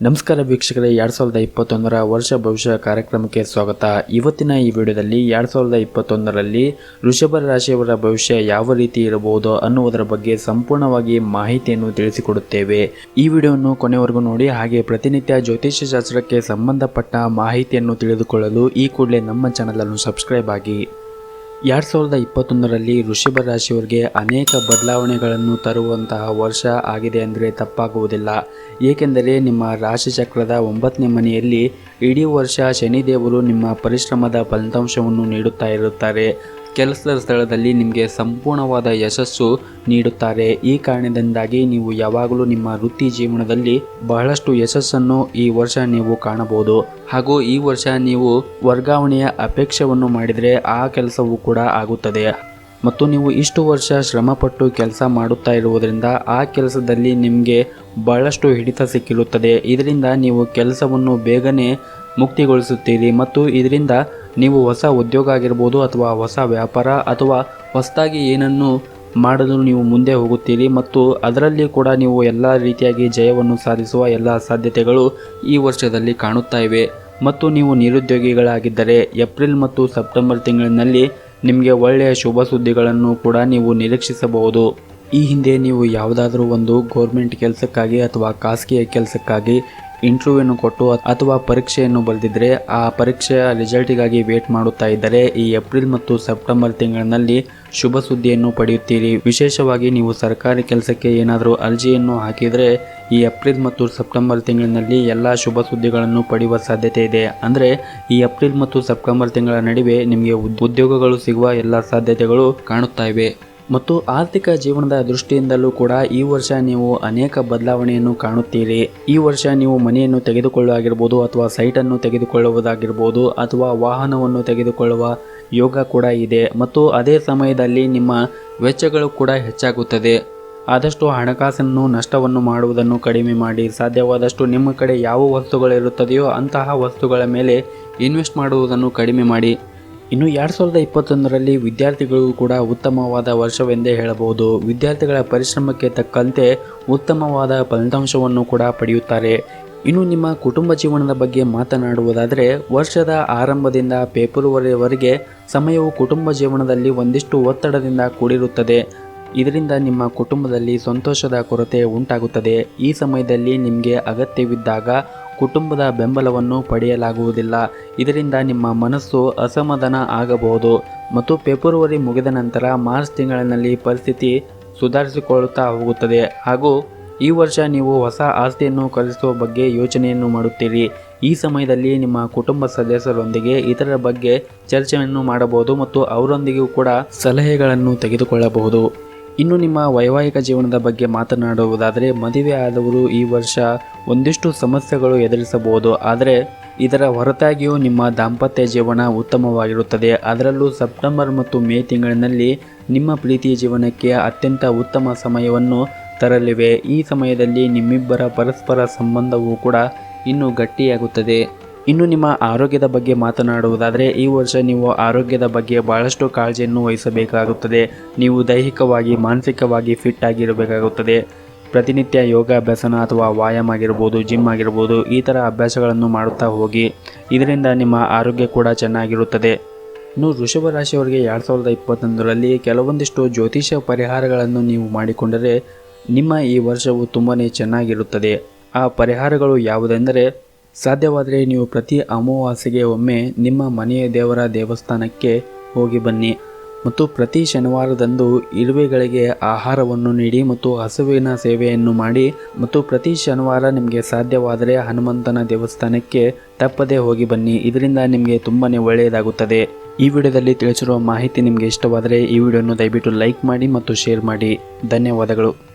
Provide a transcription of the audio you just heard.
ನಮಸ್ಕಾರ ವೀಕ್ಷಕರೇ, ಎರಡು ಸಾವಿರದ ಇಪ್ಪತ್ತೊಂದರ ವರ್ಷ ಭವಿಷ್ಯ ಕಾರ್ಯಕ್ರಮಕ್ಕೆ ಸ್ವಾಗತ. ಇವತ್ತಿನ ಈ ವಿಡಿಯೋದಲ್ಲಿ ಎರಡು ಸಾವಿರದ ಇಪ್ಪತ್ತೊಂದರಲ್ಲಿ ವೃಷಭ ರಾಶಿಯವರ ಭವಿಷ್ಯ ಯಾವ ರೀತಿ ಇರಬಹುದು ಅನ್ನುವುದರ ಬಗ್ಗೆ ಸಂಪೂರ್ಣವಾಗಿ ಮಾಹಿತಿಯನ್ನು ತಿಳಿಸಿಕೊಡುತ್ತೇವೆ. ಈ ವಿಡಿಯೋವನ್ನು ಕೊನೆವರೆಗೂ ನೋಡಿ, ಹಾಗೆ ಪ್ರತಿನಿತ್ಯ ಜ್ಯೋತಿಷ್ಯ ಶಾಸ್ತ್ರಕ್ಕೆ ಸಂಬಂಧಪಟ್ಟ ಮಾಹಿತಿಯನ್ನು ತಿಳಿದುಕೊಳ್ಳಲು ಈ ಕೂಡಲೇ ನಮ್ಮ ಚಾನಲನ್ನು ಸಬ್ಸ್ಕ್ರೈಬ್ ಆಗಿ. ಎರಡು ಸಾವಿರದ ಇಪ್ಪತ್ತೊಂದರಲ್ಲಿ ವೃಷಭ ರಾಶಿಯವರಿಗೆ ಅನೇಕ ಬದಲಾವಣೆಗಳನ್ನು ತರುವಂತಹ ವರ್ಷ ಆಗಿದೆ ಅಂದರೆ ತಪ್ಪಾಗುವುದಿಲ್ಲ. ಏಕೆಂದರೆ ನಿಮ್ಮ ರಾಶಿ ಚಕ್ರದ ಒಂಬತ್ತನೇ ಮನೆಯಲ್ಲಿ ಇಡೀ ವರ್ಷ ಶನಿದೇವರು ನಿಮ್ಮ ಪರಿಶ್ರಮದ ಫಲಿತಾಂಶವನ್ನು ನೀಡುತ್ತಾ ಇರುತ್ತಾರೆ. ಕೆಲಸದ ಸ್ಥಳದಲ್ಲಿ ನಿಮಗೆ ಸಂಪೂರ್ಣವಾದ ಯಶಸ್ಸು ನೀಡುತ್ತಾರೆ. ಈ ಕಾರಣದಿಂದಾಗಿ ನೀವು ಯಾವಾಗಲೂ ನಿಮ್ಮ ವೃತ್ತಿ ಜೀವನದಲ್ಲಿ ಬಹಳಷ್ಟು ಯಶಸ್ಸನ್ನು ಈ ವರ್ಷ ನೀವು ಕಾಣಬಹುದು. ಹಾಗೂ ಈ ವರ್ಷ ನೀವು ವರ್ಗಾವಣೆಯ ಅಪೇಕ್ಷೆಯನ್ನು ಮಾಡಿದರೆ ಆ ಕೆಲಸವೂ ಕೂಡ ಆಗುತ್ತದೆ. ಮತ್ತು ನೀವು ಇಷ್ಟು ವರ್ಷ ಶ್ರಮಪಟ್ಟು ಕೆಲಸ ಮಾಡುತ್ತಾ ಇರುವುದರಿಂದ ಆ ಕೆಲಸದಲ್ಲಿ ನಿಮಗೆ ಬಹಳಷ್ಟು ಹಿಡಿತ ಸಿಕ್ಕಿರುತ್ತದೆ. ಇದರಿಂದ ನೀವು ಕೆಲಸವನ್ನು ಬೇಗನೆ ಮುಕ್ತಿಗೊಳಿಸುತ್ತೀರಿ. ಮತ್ತು ಇದರಿಂದ ನೀವು ಹೊಸ ಉದ್ಯೋಗ ಆಗಿರ್ಬೋದು ಅಥವಾ ಹೊಸ ವ್ಯಾಪಾರ ಅಥವಾ ಹೊಸದಾಗಿ ಏನನ್ನು ಮಾಡಲು ನೀವು ಮುಂದೆ ಹೋಗುತ್ತೀರಿ ಮತ್ತು ಅದರಲ್ಲಿ ಕೂಡ ನೀವು ಎಲ್ಲ ರೀತಿಯಾಗಿ ಜಯವನ್ನು ಸಾಧಿಸುವ ಎಲ್ಲ ಸಾಧ್ಯತೆಗಳು ಈ ವರ್ಷದಲ್ಲಿ ಕಾಣುತ್ತಾ ಇವೆ. ಮತ್ತು ನೀವು ನಿರುದ್ಯೋಗಿಗಳಾಗಿದ್ದರೆ ಏಪ್ರಿಲ್ ಮತ್ತು ಸೆಪ್ಟೆಂಬರ್ ತಿಂಗಳಿನಲ್ಲಿ ನಿಮಗೆ ಒಳ್ಳೆಯ ಶುಭ ಸುದ್ದಿಗಳನ್ನು ಕೂಡ ನೀವು ನಿರೀಕ್ಷಿಸಬಹುದು. ಈ ಹಿಂದೆ ನೀವು ಯಾವುದಾದ್ರೂ ಒಂದು ಗೌರ್ಮೆಂಟ್ ಕೆಲಸಕ್ಕಾಗಿ ಅಥವಾ ಖಾಸಗಿಯ ಕೆಲಸಕ್ಕಾಗಿ ಇಂಟರ್ವ್ಯೂವನ್ನು ಕೊಟ್ಟು ಅಥವಾ ಪರೀಕ್ಷೆಯನ್ನು ಬರೆದಿದ್ದರೆ ಆ ಪರೀಕ್ಷೆಯ ರಿಸಲ್ಟಿಗಾಗಿ ವೇಟ್ ಮಾಡುತ್ತಾ ಇದ್ದರೆ ಈ ಏಪ್ರಿಲ್ ಮತ್ತು ಸೆಪ್ಟೆಂಬರ್ ತಿಂಗಳಿನಲ್ಲಿ ಶುಭ ಸುದ್ದಿಯನ್ನು ಪಡೆಯುತ್ತೀರಿ. ವಿಶೇಷವಾಗಿ ನೀವು ಸರ್ಕಾರಿ ಕೆಲಸಕ್ಕೆ ಏನಾದರೂ ಅರ್ಜಿಯನ್ನು ಹಾಕಿದರೆ ಈ ಏಪ್ರಿಲ್ ಮತ್ತು ಸೆಪ್ಟೆಂಬರ್ ತಿಂಗಳಿನಲ್ಲಿ ಎಲ್ಲ ಶುಭ ಸುದ್ದಿಗಳನ್ನು ಪಡೆಯುವ ಸಾಧ್ಯತೆ ಇದೆ. ಅಂದರೆ ಈ ಏಪ್ರಿಲ್ ಮತ್ತು ಸೆಪ್ಟೆಂಬರ್ ತಿಂಗಳ ನಡುವೆ ನಿಮಗೆ ಉದ್ಯೋಗಗಳು ಸಿಗುವ ಎಲ್ಲ ಸಾಧ್ಯತೆಗಳು ಕಾಣುತ್ತಾ ಇವೆ. ಮತ್ತು ಆರ್ಥಿಕ ಜೀವನದ ದೃಷ್ಟಿಯಿಂದಲೂ ಕೂಡ ಈ ವರ್ಷ ನೀವು ಅನೇಕ ಬದಲಾವಣೆಯನ್ನು ಕಾಣುತ್ತೀರಿ. ಈ ವರ್ಷ ನೀವು ಮನೆಯನ್ನು ತೆಗೆದುಕೊಳ್ಳುವಾಗಿರ್ಬೋದು ಅಥವಾ ಸೈಟನ್ನು ತೆಗೆದುಕೊಳ್ಳುವುದಾಗಿರ್ಬೋದು ಅಥವಾ ವಾಹನವನ್ನು ತೆಗೆದುಕೊಳ್ಳುವ ಯೋಗ ಕೂಡ ಇದೆ. ಮತ್ತು ಅದೇ ಸಮಯದಲ್ಲಿ ನಿಮ್ಮ ವೆಚ್ಚಗಳು ಕೂಡ ಹೆಚ್ಚಾಗುತ್ತದೆ. ಆದಷ್ಟು ಹಣಕಾಸನ್ನು ನಷ್ಟವನ್ನು ಮಾಡುವುದನ್ನು ಕಡಿಮೆ ಮಾಡಿ. ಸಾಧ್ಯವಾದಷ್ಟು ನಿಮ್ಮ ಕಡೆ ಯಾವ ವಸ್ತುಗಳಿರುತ್ತದೆಯೋ ಅಂತಹ ವಸ್ತುಗಳ ಮೇಲೆ ಇನ್ವೆಸ್ಟ್ ಮಾಡುವುದನ್ನು ಕಡಿಮೆ ಮಾಡಿ. ಇನ್ನು ಎರಡು ಸಾವಿರದ ಇಪ್ಪತ್ತೊಂದರಲ್ಲಿ ವಿದ್ಯಾರ್ಥಿಗಳು ಕೂಡ ಉತ್ತಮವಾದ ವರ್ಷವೆಂದೇ ಹೇಳಬಹುದು. ವಿದ್ಯಾರ್ಥಿಗಳ ಪರಿಶ್ರಮಕ್ಕೆ ತಕ್ಕಂತೆ ಉತ್ತಮವಾದ ಫಲಿತಾಂಶವನ್ನು ಕೂಡ ಪಡೆಯುತ್ತಾರೆ. ಇನ್ನು ನಿಮ್ಮ ಕುಟುಂಬ ಜೀವನದ ಬಗ್ಗೆ ಮಾತನಾಡುವುದಾದರೆ, ವರ್ಷದ ಆರಂಭದಿಂದ ಫೆಬ್ರವರಿವರೆಗೆ ಸಮಯವು ಕುಟುಂಬ ಜೀವನದಲ್ಲಿ ಒಂದಿಷ್ಟು ಒತ್ತಡದಿಂದ ಕೂಡಿರುತ್ತದೆ. ಇದರಿಂದ ನಿಮ್ಮ ಕುಟುಂಬದಲ್ಲಿ ಸಂತೋಷದ ಕೊರತೆ ಉಂಟಾಗುತ್ತದೆ. ಈ ಸಮಯದಲ್ಲಿ ನಿಮಗೆ ಅಗತ್ಯವಿದ್ದಾಗ ಕುಟುಂಬದ ಬೆಂಬಲವನ್ನು ಪಡೆಯಲಾಗುವುದಿಲ್ಲ. ಇದರಿಂದ ನಿಮ್ಮ ಮನಸ್ಸು ಅಸಮಾಧಾನ ಆಗಬಹುದು ಮತ್ತು ಫೆಬ್ರವರಿ ಮುಗಿದ ನಂತರ ಮಾರ್ಚ್ ತಿಂಗಳಿನಲ್ಲಿ ಪರಿಸ್ಥಿತಿ ಸುಧಾರಿಸಿಕೊಳ್ಳುತ್ತಾ ಹೋಗುತ್ತದೆ. ಹಾಗೂ ಈ ವರ್ಷ ನೀವು ಹೊಸ ಆಸ್ತಿಯನ್ನು ಖರೀದಿಸುವ ಬಗ್ಗೆ ಯೋಚನೆಯನ್ನು ಮಾಡುತ್ತೀರಿ. ಈ ಸಮಯದಲ್ಲಿ ನಿಮ್ಮ ಕುಟುಂಬ ಸದಸ್ಯರೊಂದಿಗೆ ಇದರ ಬಗ್ಗೆ ಚರ್ಚೆಯನ್ನು ಮಾಡಬಹುದು ಮತ್ತು ಅವರೊಂದಿಗೂ ಕೂಡ ಸಲಹೆಗಳನ್ನು ತೆಗೆದುಕೊಳ್ಳಬಹುದು. ಇನ್ನು ನಿಮ್ಮ ವೈವಾಹಿಕ ಜೀವನದ ಬಗ್ಗೆ ಮಾತನಾಡುವುದಾದರೆ, ಮದುವೆ ಆದವರು ಈ ವರ್ಷ ಒಂದಿಷ್ಟು ಸಮಸ್ಯೆಗಳು ಎದುರಿಸಬಹುದು. ಆದರೆ, ಇದರ ಹೊರತಾಗಿಯೂ ನಿಮ್ಮ ದಾಂಪತ್ಯ ಜೀವನ ಉತ್ತಮವಾಗಿರುತ್ತದೆ. ಅದರಲ್ಲೂ ಸೆಪ್ಟೆಂಬರ್ ಮತ್ತು ಮೇ ತಿಂಗಳಿನಲ್ಲಿ ನಿಮ್ಮ ಪ್ರೀತಿ ಜೀವನಕ್ಕೆ ಅತ್ಯಂತ ಉತ್ತಮ ಸಮಯವನ್ನು ತರಲಿವೆ. ಈ ಸಮಯದಲ್ಲಿ ನಿಮ್ಮಿಬ್ಬರ ಪರಸ್ಪರ ಸಂಬಂಧವೂ ಕೂಡ ಇನ್ನೂ ಗಟ್ಟಿಯಾಗುತ್ತದೆ. ಇನ್ನು ನಿಮ್ಮ ಆರೋಗ್ಯದ ಬಗ್ಗೆ ಮಾತನಾಡುವುದಾದರೆ, ಈ ವರ್ಷ ನೀವು ಆರೋಗ್ಯದ ಬಗ್ಗೆ ಬಹಳಷ್ಟು ಕಾಳಜಿಯನ್ನು ವಹಿಸಬೇಕಾಗುತ್ತದೆ. ನೀವು ದೈಹಿಕವಾಗಿ, ಮಾನಸಿಕವಾಗಿ ಫಿಟ್ ಆಗಿರಬೇಕಾಗುತ್ತದೆ. ಪ್ರತಿನಿತ್ಯ ಯೋಗಾಭ್ಯಾಸನ ಅಥವಾ ವ್ಯಾಯಾಮ ಆಗಿರ್ಬೋದು ಜಿಮ್ ಆಗಿರ್ಬೋದು, ಈ ಥರ ಅಭ್ಯಾಸಗಳನ್ನು ಮಾಡುತ್ತಾ ಹೋಗಿ, ಇದರಿಂದ ನಿಮ್ಮ ಆರೋಗ್ಯ ಕೂಡ ಚೆನ್ನಾಗಿರುತ್ತದೆ. ಇನ್ನು ವೃಷಭ ರಾಶಿಯವರಿಗೆ ಎರಡು ಸಾವಿರದ ಇಪ್ಪತ್ತೊಂದರಲ್ಲಿ ಕೆಲವೊಂದಿಷ್ಟು ಜ್ಯೋತಿಷ ಪರಿಹಾರಗಳನ್ನು ನೀವು ಮಾಡಿಕೊಂಡರೆ, ನಿಮ್ಮ ಈ ವರ್ಷವು ತುಂಬಾ ಚೆನ್ನಾಗಿರುತ್ತದೆ. ಆ ಪರಿಹಾರಗಳು ಯಾವುದೆಂದರೆ ಸಾಧ್ಯವಾದರೆ ನೀವು ಪ್ರತಿ ಅಮಾವಾಸ್ಯೆಗೆ ಒಮ್ಮೆ ನಿಮ್ಮ ಮನೆಯ ದೇವರ ದೇವಸ್ಥಾನಕ್ಕೆ ಹೋಗಿ ಬನ್ನಿ ಮತ್ತು ಪ್ರತಿ ಶನಿವಾರದಂದು ಇರುವೆಗಳಿಗೆ ಆಹಾರವನ್ನು ನೀಡಿ ಮತ್ತು ಹಸುವಿನ ಸೇವೆಯನ್ನು ಮಾಡಿ ಮತ್ತು ಪ್ರತಿ ಶನಿವಾರ ನಿಮಗೆ ಸಾಧ್ಯವಾದರೆ ಹನುಮಂತನ ದೇವಸ್ಥಾನಕ್ಕೆ ತಪ್ಪದೇ ಹೋಗಿ ಬನ್ನಿ. ಇದರಿಂದ ನಿಮಗೆ ತುಂಬಾ ಒಳ್ಳೆಯದಾಗುತ್ತದೆ. ಈ ವಿಡಿಯೋದಲ್ಲಿ ತಿಳಿಸಿರುವ ಮಾಹಿತಿ ನಿಮಗೆ ಇಷ್ಟವಾದರೆ ಈ ವಿಡಿಯೋನ ದಯವಿಟ್ಟು ಲೈಕ್ ಮಾಡಿ ಮತ್ತು ಶೇರ್ ಮಾಡಿ. ಧನ್ಯವಾದಗಳು.